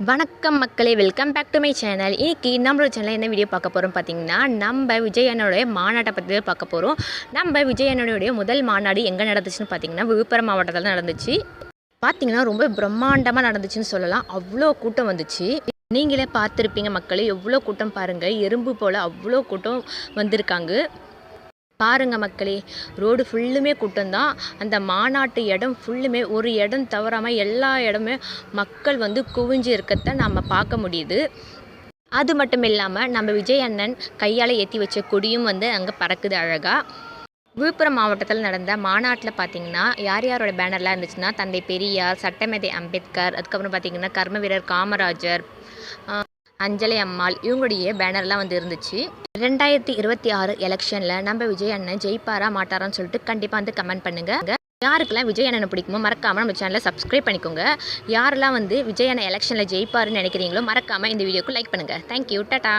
வணக்கம் மக்களே welcome back to my channel இன்னைக்கு நம்மளோட சேனலில் என்ன வீடியோ பார்க்க போகிறோம் பார்த்தீங்கன்னா நம்ம விஜய் அண்ணனுடைய மாநாட்டை பற்றி பார்க்க போகிறோம் நம்ம விஜய் அண்ணனுடைய முதல் மாநாடு எங்கே நடந்துச்சுன்னு பார்த்தீங்கன்னா விழுப்புரம் மாவட்டத்தில் நடந்துச்சு. பார்த்தீங்கன்னா ரொம்ப பிரம்மாண்டமாக நடந்துச்சுன்னு சொல்லலாம். அவ்வளோ கூட்டம் வந்துச்சு. நீங்களே பார்த்துருப்பீங்க மக்களே எவ்வளோ கூட்டம் பாருங்கள் எறும்பு போல் அவ்வளோ கூட்டம் வந்திருக்காங்க. பாருங்க மக்களே ரோடு ஃபுல்லுமே கூட்டம்தான். அந்த மாநாட்டு இடம் ஃபுல்லுமே ஒரு இடம் தவறாமல் எல்லா இடமே மக்கள் வந்து குவிஞ்சு இருக்கிறத நம்ம பார்க்க முடியுது. அது மட்டும் இல்லாமல் நம்ம விஜய் அண்ணன் கையால் ஏற்றி வச்ச கொடியும் வந்து அங்கே பறக்குது அழகாக விழுப்புரம் மாவட்டத்தில் நடந்த மாநாட்டில் பார்த்தீங்கன்னா யார் யாரோட பேனர்லாம் இருந்துச்சுன்னா தந்தை பெரியார் சட்டமேதை அம்பேத்கர் அதுக்கப்புறம் பார்த்தீங்கன்னா கர்ம வீரர் காமராஜர் அஞ்சலி அம்மாள் இவங்களுடைய பேனர்லாம் வந்து இருந்துச்சு. ரெண்டாயிரத்தி இருபத்தி ஆறு எலெக்ஷனில் நம்ம விஜய் அண்ணன் ஜெயிப்பாரா மாட்டாரான்னு சொல்லிட்டு கண்டிப்பாக வந்து கமெண்ட் பண்ணுங்கள் யாருக்கெல்லாம் விஜய் அண்ணனை பிடிக்குமோ மறக்காமல் நம்ம சேனலை சப்ஸ்கிரைப் பண்ணிக்கோங்க. யாரெல்லாம் வந்து விஜய் அண்ணன் எலெக்ஷனில் ஜெயிப்பாருன்னு நினைக்கிறீங்களோ மறக்காமல் இந்த வீடியோக்கு லைக் பண்ணுங்கள் தேங்க்யூ டாடா.